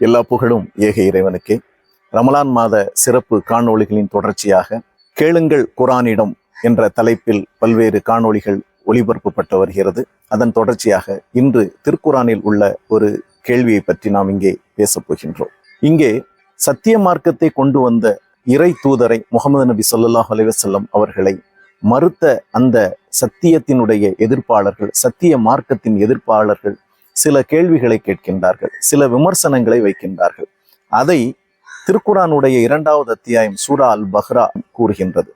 எல்லா புகழும் ஏக இறைவனுக்கே. ரமலான் மாத சிறப்பு காணொளிகளின் தொடர்ச்சியாக கேளுங்கள் குரானிடம் என்ற தலைப்பில் பல்வேறு காணொளிகள் ஒளிபரப்பப்பட்டு வருகிறது. அதன் தொடர்ச்சியாக இன்று திருக்குரானில் உள்ள ஒரு கேள்வியை பற்றி நாம் இங்கே பேசப் போகின்றோம். இங்கே சத்திய மார்க்கத்தை கொண்டு வந்த இறை தூதரை முகமது நபி சொல்லாஹ் அலைவசல்லம் அவர்களை மறுத்த அந்த சத்தியத்தினுடைய எதிர்ப்பாளர்கள் சத்திய மார்க்கத்தின் எதிர்ப்பாளர்கள் சில கேள்விகளை கேட்கின்றார்கள் சில விமர்சனங்களை வைக்கின்றார்கள். அதை திருக்குறானுடைய இரண்டாவது அத்தியாயம் சூரா அல் பஹ்ரா கூறுகின்றது.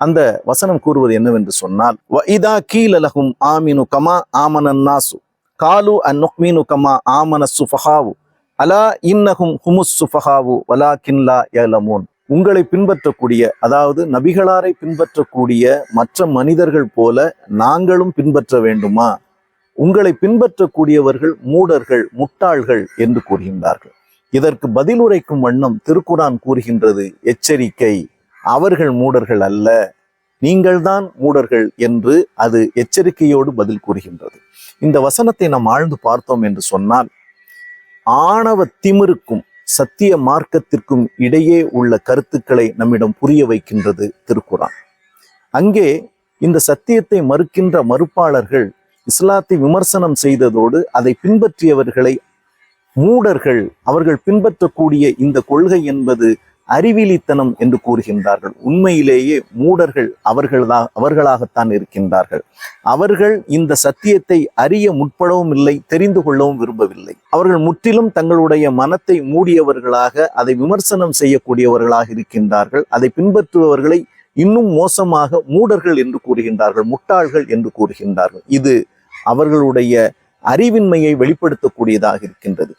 அந்த வசனம் கூறுவது என்னவென்று சொன்னால் இதா கீலலகும் ஆமினு கமா ஆமனன்னாசு காலு அந்நுக்மீனு கமா ஆமன சுஃபஹாவு அலா இன்னகும் ஹுமுஸ் சுஃபஹாவு வலா கின்லா ஏலமோன் உங்களை பின்பற்றக்கூடிய அதாவது நபிகளாரை பின்பற்றக்கூடிய மற்ற மனிதர்கள் போல நாங்களும் பின்பற்ற வேண்டுமா? உங்களை பின்பற்றக்கூடியவர்கள் மூடர்கள் முட்டாள்கள் என்று கூறுகின்றார்கள். இதற்கு பதில் உரைக்கும் வண்ணம் திருக்குரான் கூறுகின்றது எச்சரிக்கை. அவர்கள் மூடர்கள் அல்ல நீங்கள்தான் மூடர்கள் என்று அது எச்சரிக்கையோடு பதில் கூறுகின்றது. இந்த வசனத்தை நாம் ஆழ்ந்து பார்த்தோம் என்று சொன்னால் ஆணவ திமிருக்கும் சத்திய மார்க்கத்திற்கும் இடையே உள்ள கருத்துக்களை நம்மிடம் புரிய வைக்கின்றது திருக்குறான் அங்கே இந்த சத்தியத்தை மறுக்கின்ற மறுப்பாளர்கள் இஸ்லாத்தை விமர்சனம் செய்ததோடு அதை பின்பற்றியவர்களை மூடர்கள் அவர்கள் பின்பற்றக்கூடிய இந்த கொள்கை என்பது அறிவிலித்தனம் என்று கூறுகின்றார்கள். உண்மையிலேயே மூடர்கள் அவர்கள்தா அவர்களாகத்தான் இருக்கின்றார்கள். அவர்கள் இந்த சத்தியத்தை அறிய முற்படவும் இல்லை தெரிந்து கொள்ளவும் விரும்பவில்லை. அவர்கள் முற்றிலும் தங்களுடைய மனத்தை மூடியவர்களாக அதை விமர்சனம் செய்யக்கூடியவர்களாக இருக்கின்றார்கள். அதை பின்பற்றுபவர்களை இன்னும் மோசமாக மூடர்கள் என்று கூறுகின்றார்கள் முட்டாள்கள் என்று கூறுகின்றார்கள். இது அவர்களுடைய அறிவின்மையை வெளிப்படுத்தக்கூடியதாக இருக்கின்றது.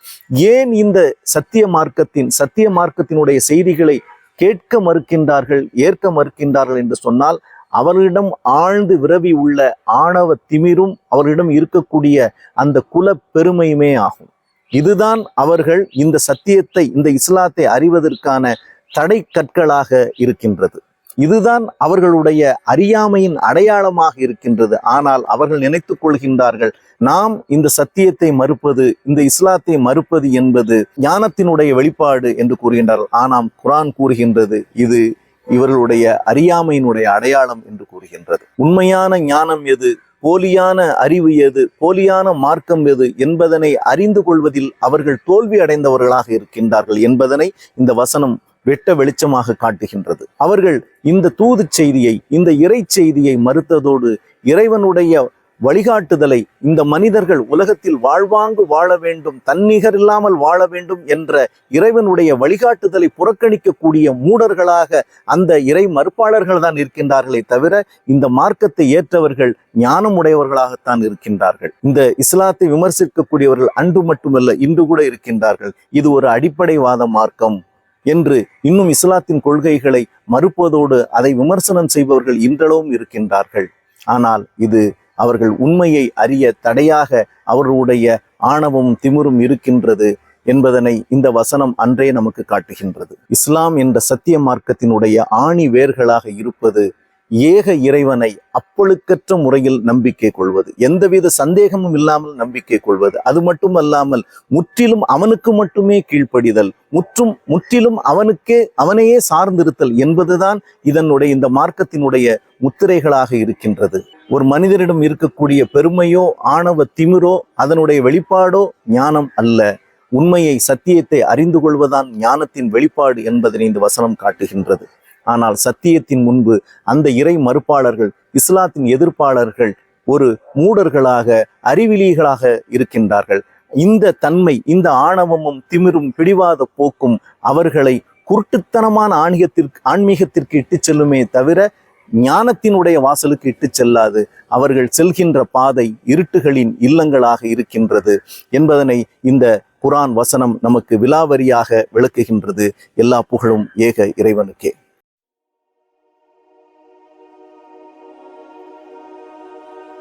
ஏன் இந்த சத்திய மார்க்கத்தின் சத்திய மார்க்கத்தினுடைய செய்திகளை கேட்க மறுக்கின்றார்கள் ஏற்க மறுக்கின்றார்கள் என்று சொன்னால் அவர்களிடம் ஆழ்ந்து விரவி உள்ள ஆணவ திமிரும் அவர்களிடம் இருக்கக்கூடிய அந்த குல பெருமையுமே ஆகும். இதுதான் அவர்கள் இந்த சத்தியத்தை இந்த இஸ்லாத்தை அறிவதற்கான தடை கற்களாக இருக்கின்றது. இதுதான் அவர்களுடைய அறியாமையின் அடையாளமாக இருக்கின்றது. ஆனால் அவர்கள் நினைத்துக் கொள்கின்றார்கள் நாம் இந்த சத்தியத்தை மறுப்பது இந்த இஸ்லாத்தை மறுப்பது என்பது ஞானத்தினுடைய வெளிப்பாடு என்று கூறுகின்றார்கள். ஆனால் குரான் கூறுகின்றது இது இவர்களுடைய அறியாமையினுடைய அடையாளம் என்று கூறுகின்றது. உண்மையான ஞானம் எது போலியான அறிவு எது போலியான மார்க்கம் எது என்பதனை அறிந்து கொள்வதில் அவர்கள் தோல்வி அடைந்தவர்களாக இருக்கின்றார்கள் என்பதனை இந்த வசனம் வெட்ட வெளிச்சமாக காட்டுகின்றது. அவர்கள் இந்த தூது செய்தியை இந்த இறை செய்தியை மறுத்ததோடு இறைவனுடைய வழிகாட்டுதலை இந்த மனிதர்கள் உலகத்தில் வாழ்வாங்கு வாழ வேண்டும் தன்னிகர் இல்லாமல் வாழ வேண்டும் என்ற இறைவனுடைய வழிகாட்டுதலை புறக்கணிக்கக்கூடிய மூடர்களாக அந்த இறை மறுப்பாளர்கள் தான் இருக்கின்றார்களே தவிர இந்த மார்க்கத்தை ஏற்றவர்கள் ஞானம் உடையவர்களாகத்தான் இருக்கின்றார்கள். இந்த இஸ்லாத்தை விமர்சிக்கக்கூடியவர்கள் அன்று மட்டுமல்ல இன்று கூட இருக்கின்றார்கள். இது ஒரு அடிப்படைவாத மார்க்கம். என்று இன்னும் இஸ்லாத்தின் கொள்கைகளை மறுப்பதோடு அதை விமர்சனம் செய்பவர்கள் இன்றளவும் இருக்கின்றார்கள். ஆனால் இது அவர்கள் உண்மையை அறிய தடையாக அவர்களுடைய ஆணவமும் திமிரும் இருக்கின்றது என்பதனை இந்த வசனம் அன்றே நமக்கு காட்டுகின்றது. இஸ்லாம் என்ற சத்திய மார்க்கத்தினுடைய ஆணி வேர்களாக இருப்பது ஏக இறைவனை அப்பொழுக்கற்ற முறையில் நம்பிக்கை கொள்வது எந்தவித சந்தேகமும் இல்லாமல் நம்பிக்கை கொள்வது அது மட்டுமல்லாமல் முற்றிலும் அவனுக்கு மட்டுமே கீழ்ப்படிதல் முற்றும் முற்றிலும் அவனுக்கே அவனையே சார்ந்திருத்தல் என்பதுதான் இதனுடைய இந்த மார்க்கத்தினுடைய முத்திரைகளாக இருக்கின்றது. ஒரு மனிதரிடம் இருக்கக்கூடிய பெருமையோ ஆணவ திமிரோ அதனுடைய வெளிப்பாடோ ஞானம் அல்ல. உண்மையை சத்தியத்தை அறிந்து கொள்வதான் ஞானத்தின் வெளிப்பாடு என்பதனை இந்த வசனம் காட்டுகின்றது. ஆனால் சத்தியத்தின் முன்பு அந்த இறை மறுப்பாளர்கள் இஸ்லாத்தின் எதிர்ப்பாளர்கள் ஒரு மூடர்களாக அறிவிலிகளாக இருக்கின்றார்கள். இந்த தன்மை இந்த ஆணவமும் திமிரும் பிடிவாத போக்கும் அவர்களை குருட்டுத்தனமான ஆணிகத்திற்கு ஆன்மீகத்திற்கு இட்டு செல்லுமே தவிர ஞானத்தினுடைய வாசலுக்கு இட்டு செல்லாது. அவர்கள் செல்கின்ற பாதை இருட்டுகளின் இல்லங்களாக இருக்கின்றது என்பதனை இந்த குரான் வசனம் நமக்கு விலாவரியாக விளக்குகின்றது. எல்லா புகழும் ஏக இறைவனுக்கே.